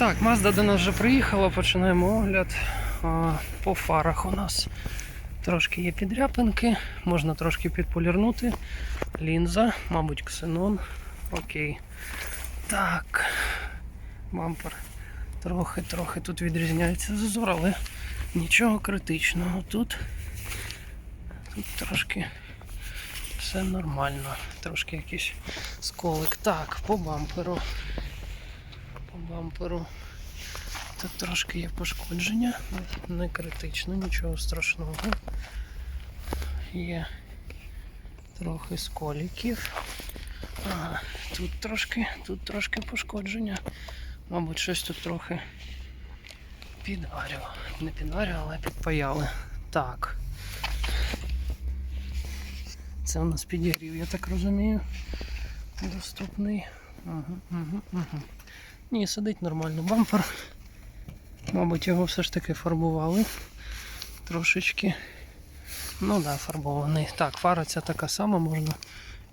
Так, Mazda до нас вже приїхала, починаємо огляд. По фарах у нас трошки є підряпинки, можна трошки підполірнути. Лінза, мабуть, ксенон. Окей. Так. Бампер трохи-трохи тут відрізняється зазор, але нічого критичного. Тут, тут трошки все нормально. Трошки якийсь сколик. Так, по бамперу. Бамперу. Тут трошки є пошкодження, не критично, нічого страшного. Є трохи сколіків. Ага, тут трошки, тут трошки пошкодження. Мабуть, щось тут трохи підварювало. Не підварювало, але підпаяли. Так. Це у нас підігрів, я так розумію. Доступний. Угу, угу, угу. Ні, сидить нормально бампер. Мабуть, його все ж таки фарбували трошечки. Ну да, фарбований. Так, фара ця така сама, можна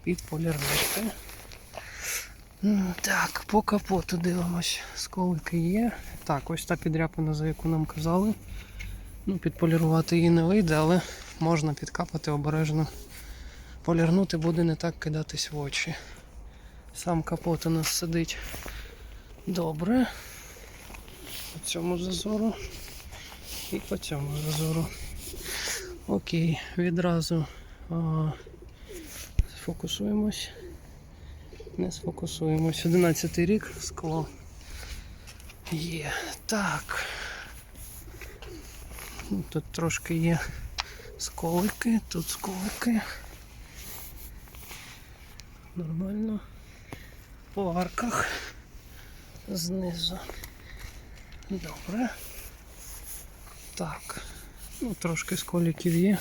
підполірнути. Так, по капоту дивимось. Сколики є. Так, ось та підряпина, за яку нам казали. Ну, підполірувати її не вийде, але можна підкапати обережно. Полірнути буде не так кидатись в очі. Сам капот у нас сидить добре. По цьому зазору і по цьому зазору. Окей, відразу а, сфокусуємось. Не сфокусуємось. 11 рік скло. Є. Так. Тут трошки є сколики, тут сколики. Нормально. По арках знизу. Добре. Так. Ну, трошки сколіків є.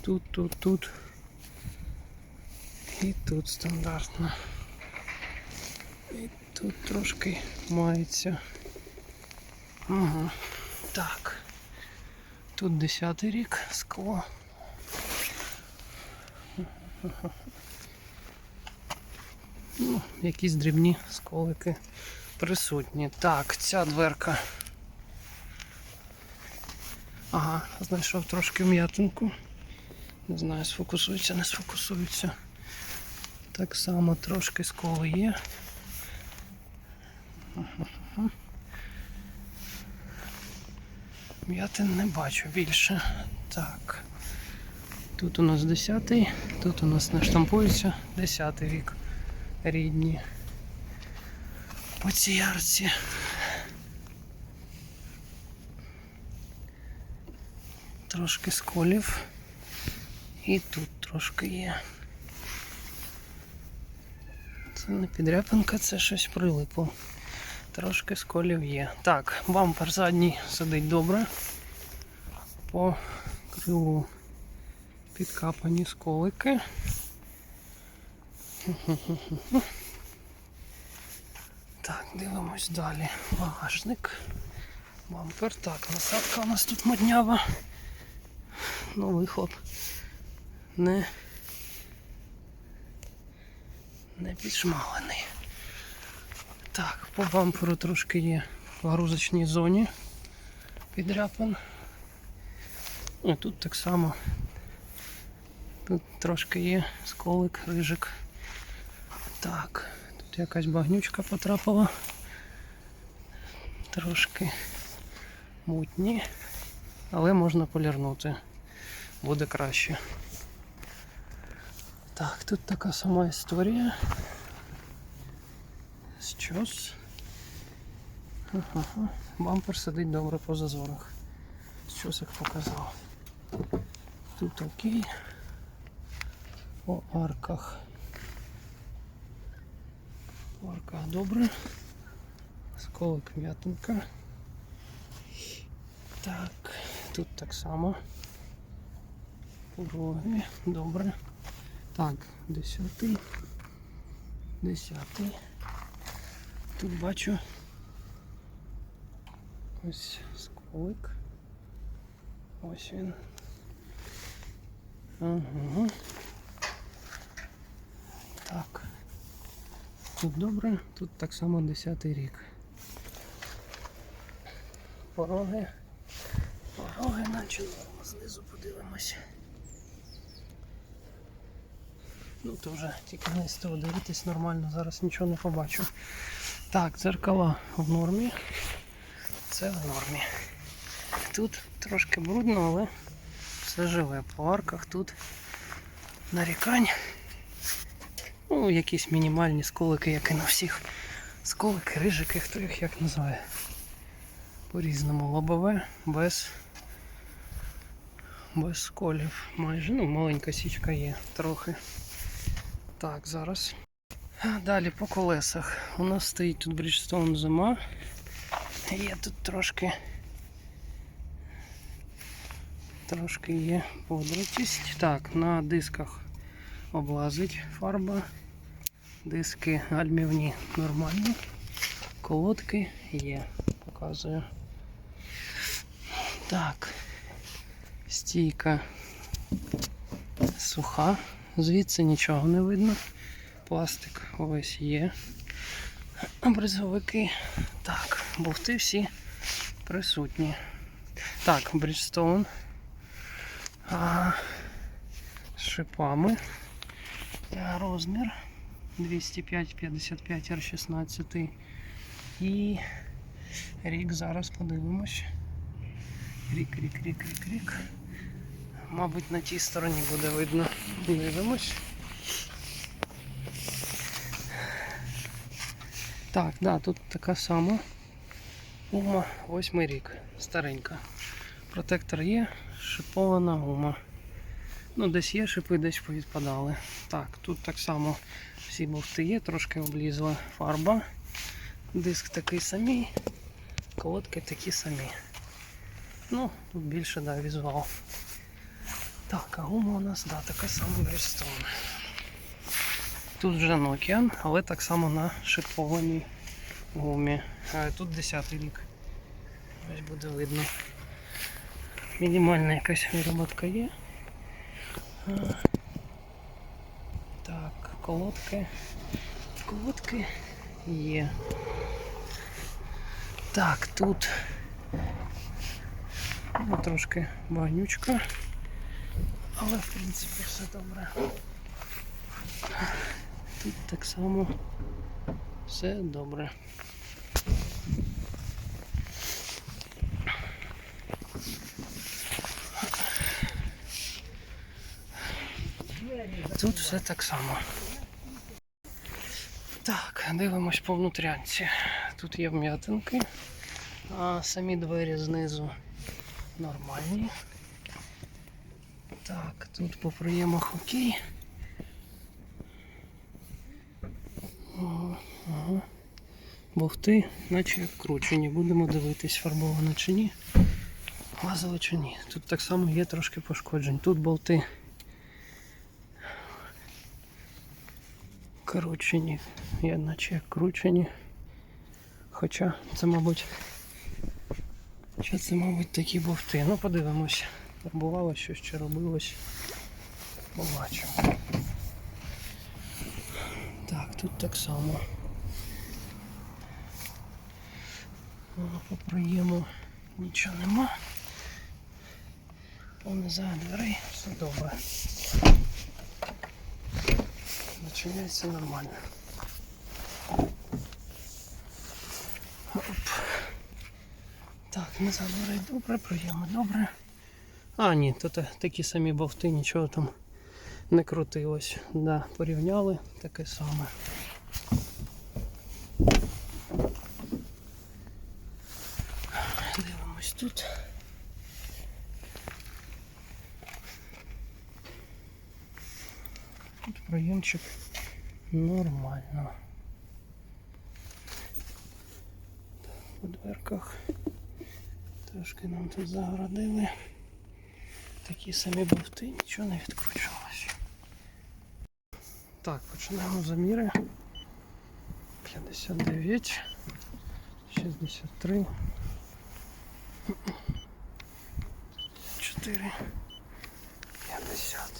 Тут, тут, тут. І тут стандартно. І тут трошки мається. Ага. Так. Тут 10 рік скло. Ну, якісь дрібні сколики присутні. Так, ця дверка. Ага, знайшов трошки м'ятинку. Не знаю, сфокусується, не сфокусується. Так само трошки сколи є. М'ятин не бачу більше. Так. Тут у нас 10-й, тут у нас не штампується 10 вік рідні. По цій арці. Трошки сколів. І тут трошки є. Це не підряпинка, це щось прилипло. Трошки сколів є. Так, бампер задній сидить добре. По крилу підкапані сколики. Так, дивимось далі. Багажник. Бампер. Так, насадка у нас тут моднява. Ну, вихлоп не, не підшмалений. Так, по бамперу трошки є в грузочній зоні підряпин. І тут так само. Тут трошки є сколик, рижик. Так, якась багнючка потрапила. Трошки мутні, але можна полірнути. Буде краще. Так, тут така сама історія. Щось. Ага. Бампер сидить добре по зазорах. Щось як показав. Тут окей. По арках. По арках добре. Сколик м'ятинка. Так, тут так само. Пороги, добре. Так, десятий. Десятий. Тут бачу ось сколик. Ось він. Ага. Так. Тут добре, тут так само 10 рік. пороги. Пороги наче. Знизу подивимось. Ну то вже тільки вниз того дивитись нормально, зараз нічого не побачу. Так, дзеркала в нормі. Це в нормі. Тут трошки брудно, але все живе. По арках тут нарікань. Ну, якісь мінімальні сколики, як і на всіх. Сколики, рижики, хто їх як називає. По-різному лобове, без, без сколів. Майже, ну, маленька січка є трохи. Так, зараз. Далі по колесах. У нас стоїть тут Bridgestone зима. Є тут трошки. Трошки є подратість. Так, на дисках облазить фарба. Диски гальмівні нормальні. Колодки є. Показую. Так. Стійка суха. Звідси нічого не видно. Пластик ось є. Бризовики. Так, бовти всі присутні. Так. А, з шипами. А, Розмір 205-55 R16. І рік зараз подивимось. Рік, рік, рік, рік, рік. Мабуть, на тій стороні буде видно. Дивимось. Так, да, тут така сама. Ума, восьмий рік. Старенька. Протектор є, шипована гума. Ну, десь є шипи, десь повідпадали. Так, тут так само всі бовти є, трошки облізла фарба. Диск такий самий, колодки такі самі. Ну, тут більше да, візуал. Так, а гума у нас да, така сама Bridgestone. Тут вже Nokian, але так само на шипованій гумі. А, тут 10 рік. Ось буде видно. Мінімальна якась вироботка є. Так, колодки. Колодки є. Так, тут ну, трошки багнючка. Але в принципі все добре. Тут так само все добре. Тут все так само. Так, дивимось по внутрянці. Тут є вм'ятинки, а самі двері знизу нормальні. Так, тут по приємах окей. Ага. Бовти, наче як кручені. Будемо дивитись, фарбовано чи ні. Лазили чи ні. Тут так само є трошки пошкоджень. Тут болти кручені. Є наче кручені. Хоча це, мабуть. Хоча це, мабуть, такі бовти. Ну, подивимось. Фарбувало щось чи робилось. Побачимо. Так, тут так само. А, По приєму нічого нема. Понизаю дверей, все добре. Начиняється нормально. Оп. Так, назад дверей добре, приємно добре. А, ні, тут такі самі бовти, нічого там не крутилось. Да, порівняли таке саме. Дивимось тут. Тут проємчик нормально. По дверках трошки нам тут загородили. Такі самі бовти, нічого не відкручувалося. Так, починаємо заміри. 59, 63, 4, 50.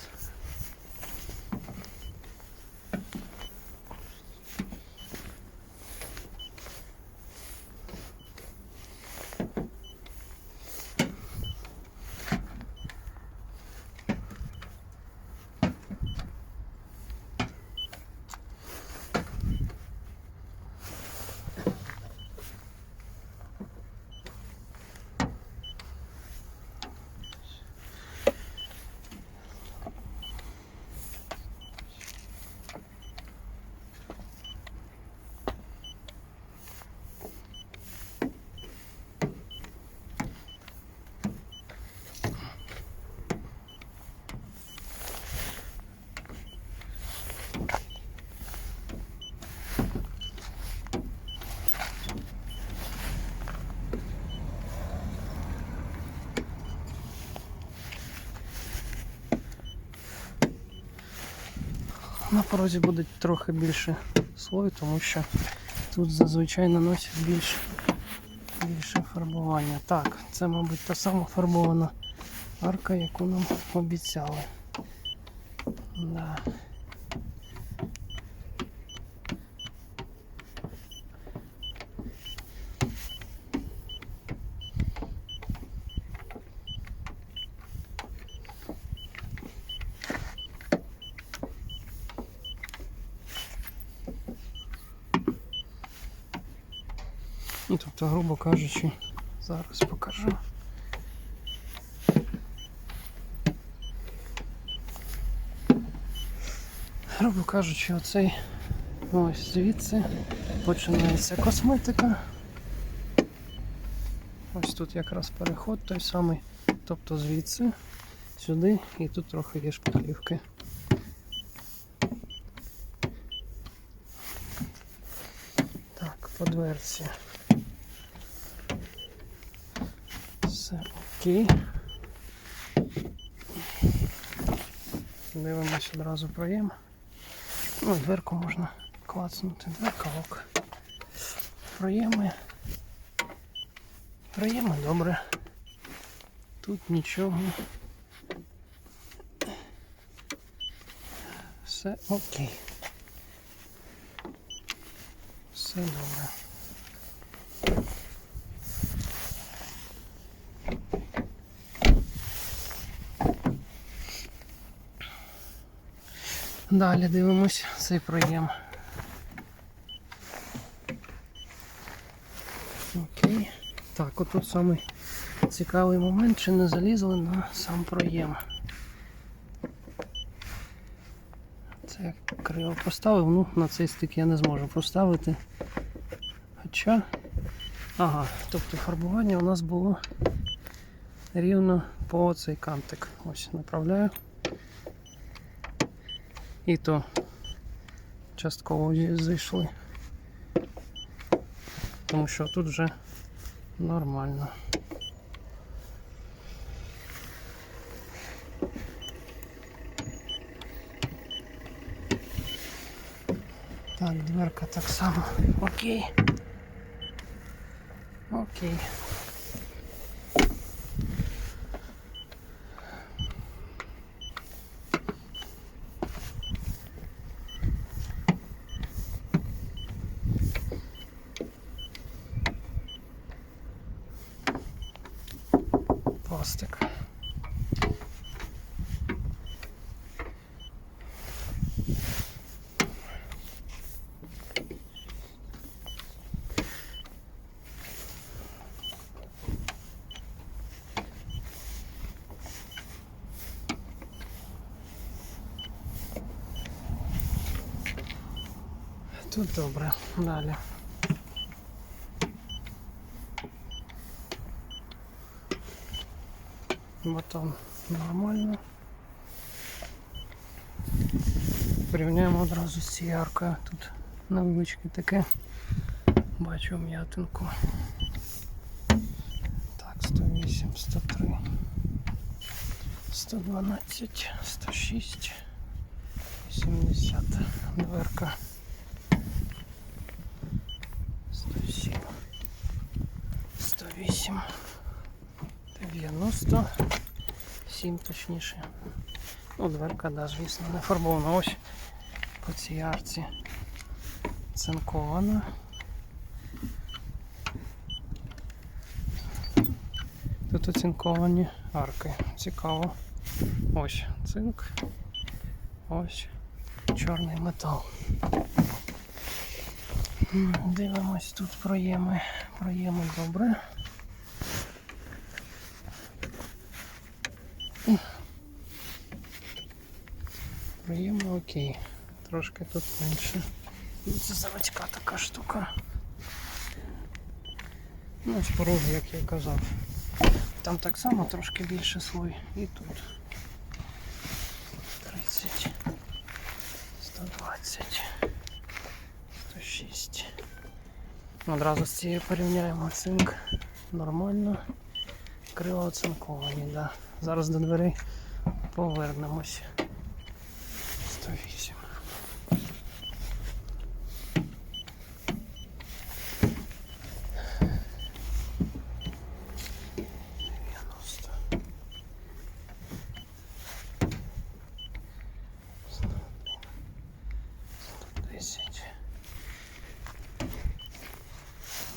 На порозі буде трохи більше слою, тому що тут зазвичай наносять більше, більше фарбування. Так, це, мабуть, та сама фарбована арка, яку нам обіцяли. Да. Ну, тобто, грубо кажучи, зараз покажу. Грубо кажучи, оцей ось звідси починається косметика. Ось тут якраз переход той самий. Тобто звідси сюди і тут трохи є шпаклівки. Так, по дверці. Окей. Дивимось одразу проєм. Ну, дверку можна клацнути. Дверка ок. Проєми. Проєми добре. Тут нічого. Все окей. Все добре. Далі дивимось цей проєм. Окей. Так, отут самий цікавий момент, чи не залізли на сам проєм. Це я криво поставив, ну на цей стик я не зможу поставити. Хоча. Ага, тобто фарбування у нас було рівно по цей кантик. Ось направляю. І то частково зайшли. Тому що тут вже нормально. Так, дверка так само. Окей. Окей. Пластик. Тут добре. Далі. Батон нормально. Порівняємо одразу з цією аркою. Тут невеличке таке. Бачу м'ятинку. Так, 108, 103, 112, 106, 70. Дверка. 107, 108, 90, 7 точніше. Ну, дверка, да, звісно, не фарбована. Ось по цій арці цинкована. Тут оцинковані арки. Цікаво. Ось цинк. Ось чорний метал. Дивимось тут проєми. Проєми добре. Окей. Трошки тут менше. Це заводська така штука. Ну, ось пороги, як я казав. Там так само трошки більше слой. І тут 30, 120, 106. Одразу з цією порівняємо цинк. Нормально. Крила оцинковані, да. Зараз до дверей повернемось. 108.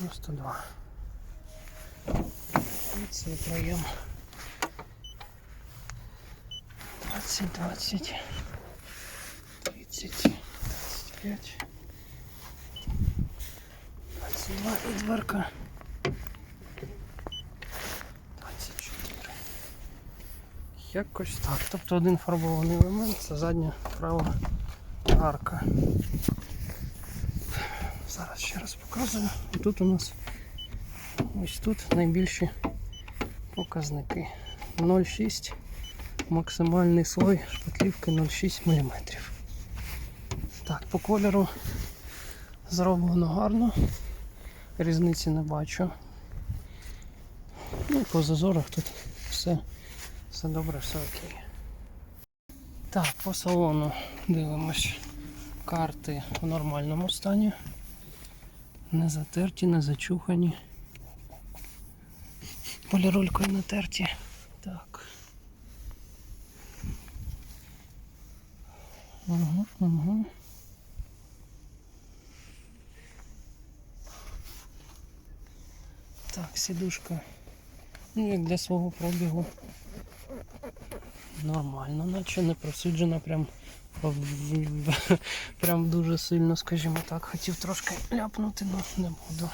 92. І цей проєм. 20, 20, 30, 25, 22 і дверка. 24. Якось так. Тобто один фарбований елемент це задня права арка. Зараз ще раз показую. Тут у нас ось тут найбільші показники. 0,6 максимальний слой шпатлівки 0,6 мм. Так, по кольору зроблено гарно. Різниці не бачу. Ну, по зазорах тут все, все добре, все окей. Так, по салону дивимось. Карти в нормальному стані. Не затерті, не зачухані. Поліролькою натерті. Так. Угу, угу. Так, сідушка. Ну, як для свого пробігу. Нормально, наче не просиджена прям, прям дуже сильно, скажімо так. Хотів трошки ляпнути, але не буду.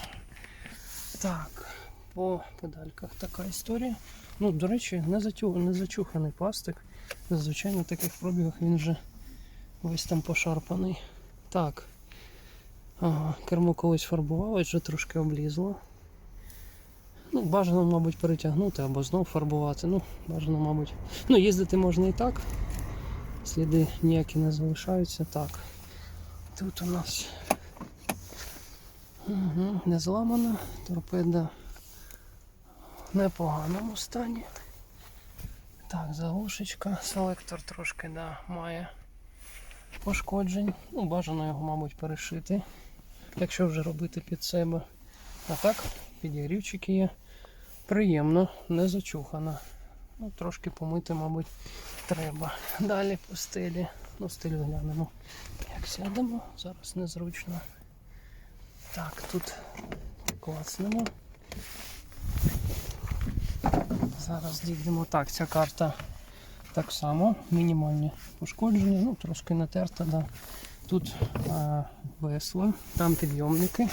Так, по педальках така історія. Ну, до речі, не, затю... не зачуханий пластик. Зазвичай на таких пробігах він вже весь там пошарпаний. Так. Ага, кермо колись фарбувалось, вже трошки облізло. Ну, бажано, мабуть, перетягнути або знов фарбувати. Ну, бажано, мабуть. Ну, їздити можна і так. Сліди ніякі не залишаються. Так. Тут у нас угу, не зламана, торпеда в непоганому стані. Так, заглушечка, селектор трошки да, має пошкоджень. Ну, бажано його, мабуть, перешити, якщо вже робити під себе. А так, підігрівчики є. Приємно, не зачухана. Ну, трошки помити, мабуть, треба. Далі по стилі. Ну, стиль глянемо. Як сядемо, зараз незручно. Так, тут класнемо. Зараз дійдемо. Так, ця карта так само, мінімальні пошкодження, ну трошки натерта, да. Тут а, весло, там підйомники.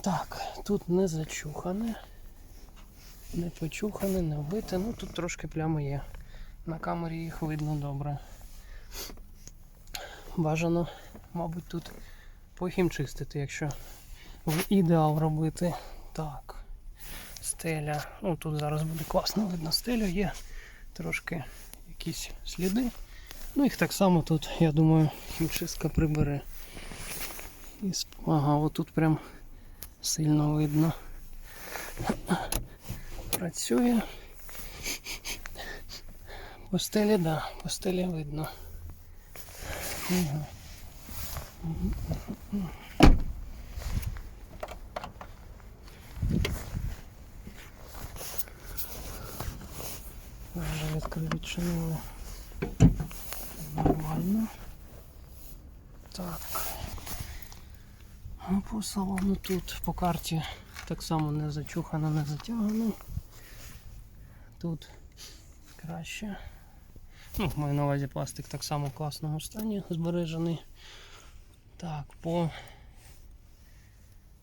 Так, тут не зачухане, не почухане, не вбите, ну тут трошки плями є. На камері їх видно добре. Бажано, мабуть, тут похімчистити, якщо в ідеал робити. Так. Стеля. Ну тут зараз буде класно видно стелю, є трошки якісь сліди. Ну їх так само тут, я думаю, хімчистка прибере. І Ага, отут прям сильно видно. Працює. По стелі, так, да, по стелі видно. Угу. Вже відкрив відчинили. Нормально. Так. Ну, по салону тут по карті так само не зачухано, не затягано. Тут краще. Ну, маю на увазі пластик так само в класному стані збережений. Так, по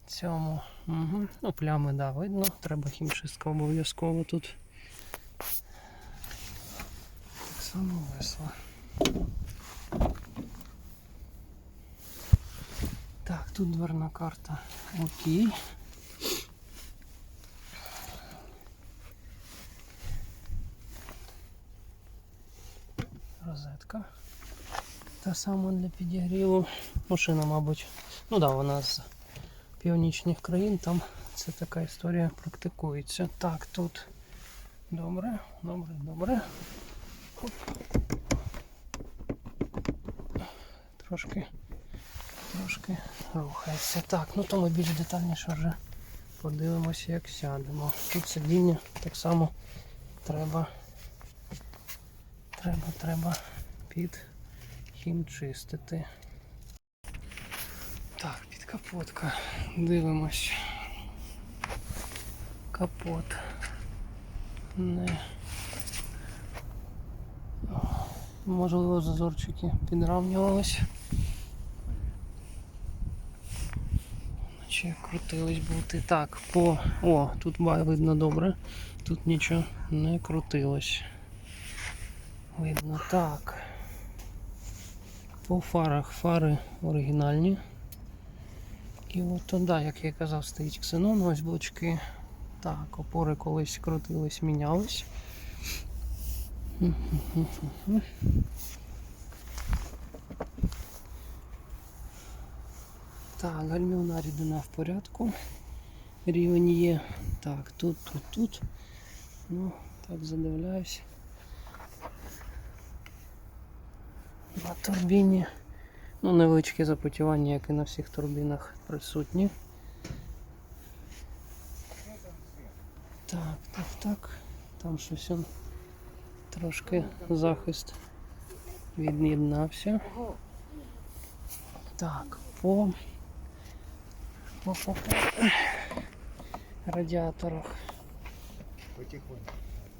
цьому. Угу. Ну, плями, да, видно. Треба хімчистка обов'язково тут. Так само весело. Так, тут дверна карта. Окей. Розетка. Та сама для підігріву. Машина, мабуть. Ну да, вона з північних країн, там це така історія практикується. Так, тут добре, добре, добре. Хоп. Трошки, трошки рухається. Так, ну то ми більш детальніше вже подивимося, як сядемо. Тут сидіння так само треба, треба, треба під хімчистити. Так, підкапотка. Дивимось. Капот. Не. Можливо, зазорчики підравнювались. Наче крутились бути. Так, по. О, тут видно добре. Тут нічого не крутилось. Видно так. По фарах фари оригінальні. І от то, да, як я казав, стоїть ксенон, ось блочки. Так, опори колись крутились, мінялись. Так, гальмівна рідина в порядку. Рівень є. Так, тут, тут, тут. Ну, так задивляюсь. На турбіні. Ну, невеличке запотівання, як і на всіх турбінах присутні. Так, так, так. Там щось он трошки захист від'єднався. Так, по, радіаторах Потихоньку.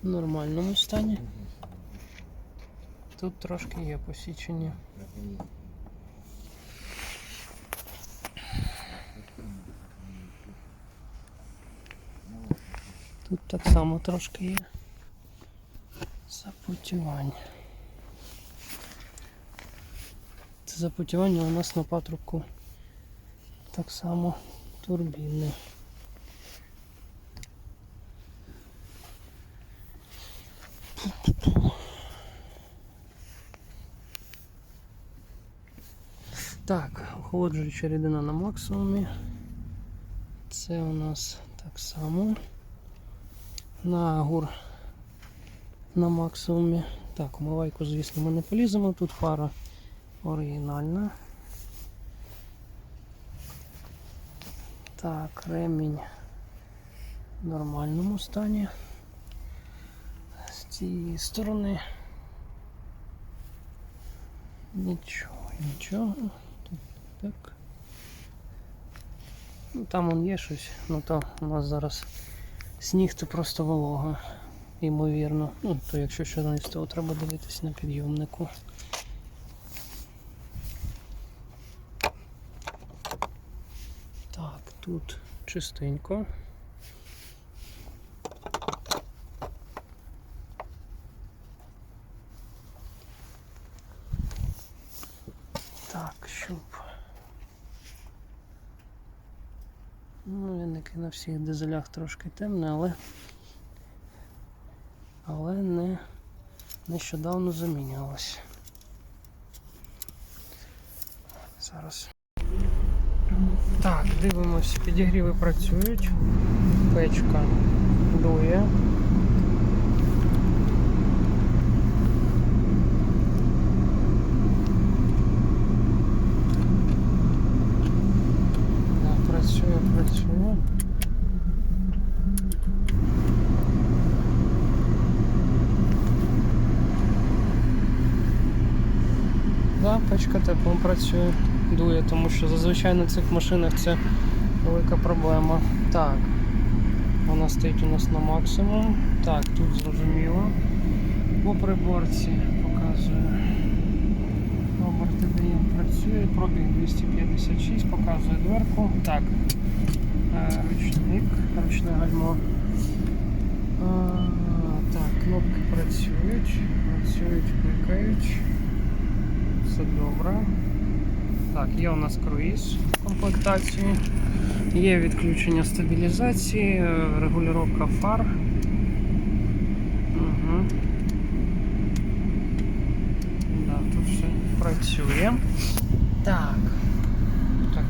в нормальному стані. Тут трошки є посічені. Тут так само трошки є запотівання. Це запотівання у нас на патрубку так само турбіни. Так, охолоджуюча рідина на максимумі. Це у нас так само. На гур на максимумі. Так, умивайку, звісно, ми не поліземо. Тут фара оригінальна. Так, ремінь в нормальному стані. З цієї сторони. Нічого, нічого. Тут так. Ну, там он є щось, ну то у нас зараз сніг це просто волога, ймовірно. Ну, то якщо що того, треба дивитись на підйомнику. Так, тут чистенько. Так, щоб. Ну, вінники на всіх дизелях трошки темне, але. Але не нещодавно замінювалось. Зараз. Так, дивимось, підігріви працюють. Печка дує. Да, працює, працює. Да, печка теплом працює, Дує, тому що зазвичай на цих машинах це велика проблема. Так, вона стоїть у нас на максимум. Так, тут зрозуміло. По приборці показує. Оберти даєм працює, пробіг 256, показує дверку. Так, е, ручник, ручне гальмо. А, так, кнопки працюють, працюють, кликають. Все добре. Так, є у нас круїз в комплектації. Є відключення стабілізації, е, регулювання фар. Угу. Да, тут все працює. Так. так.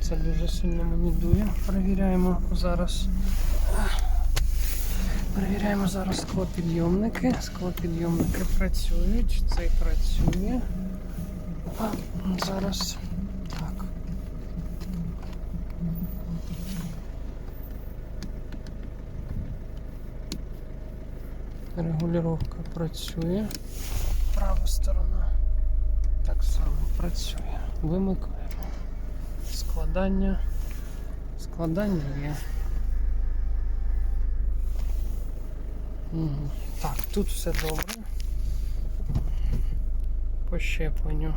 Це дуже сильно мені дує. Перевіряємо зараз. Перевіряємо зараз склопідйомники. Склопідйомники працюють, цей працює. Зараз так. Регулювання працює. Права сторона так само працює. Вимикаємо. Складання. Складання є. Так, тут все добре. По щепленню.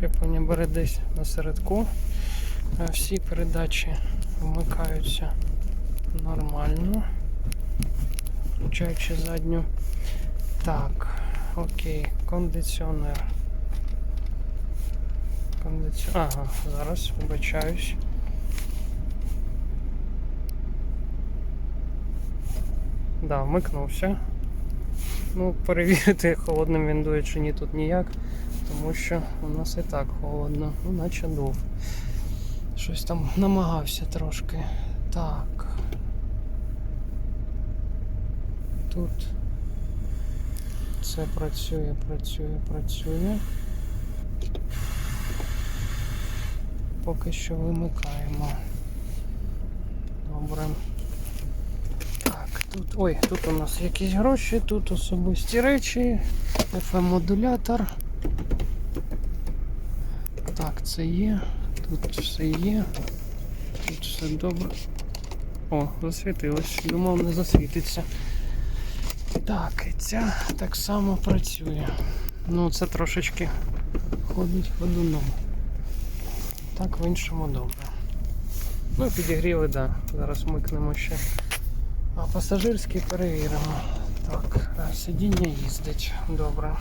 Щеплення бере десь на середку. Е, Всі передачі вмикаються нормально. Включаючи задню. Так, окей, кондиціонер. Кондиці... Ага, зараз вибачаюсь. Да, вмикнувся. Ну, перевірити, холодним він дує чи ні тут ніяк, тому що у нас і так холодно, ну наче дув. Щось там намагався трошки. Так. Тут це працює, працює, працює. Поки що вимикаємо. Добре. Так, тут. Ой, тут у нас якісь гроші, тут особисті речі, FM-модулятор. Це є. Тут все є. Тут все добре. О, засвітилось. Думав, не засвітиться. Так, і ця так само працює. Ну, це трошечки ходить ходуном. Так, в іншому добре. Ну, підігріли, так. Да. Зараз микнемо ще. А пасажирський перевіримо. Так, сидіння їздить. Добре.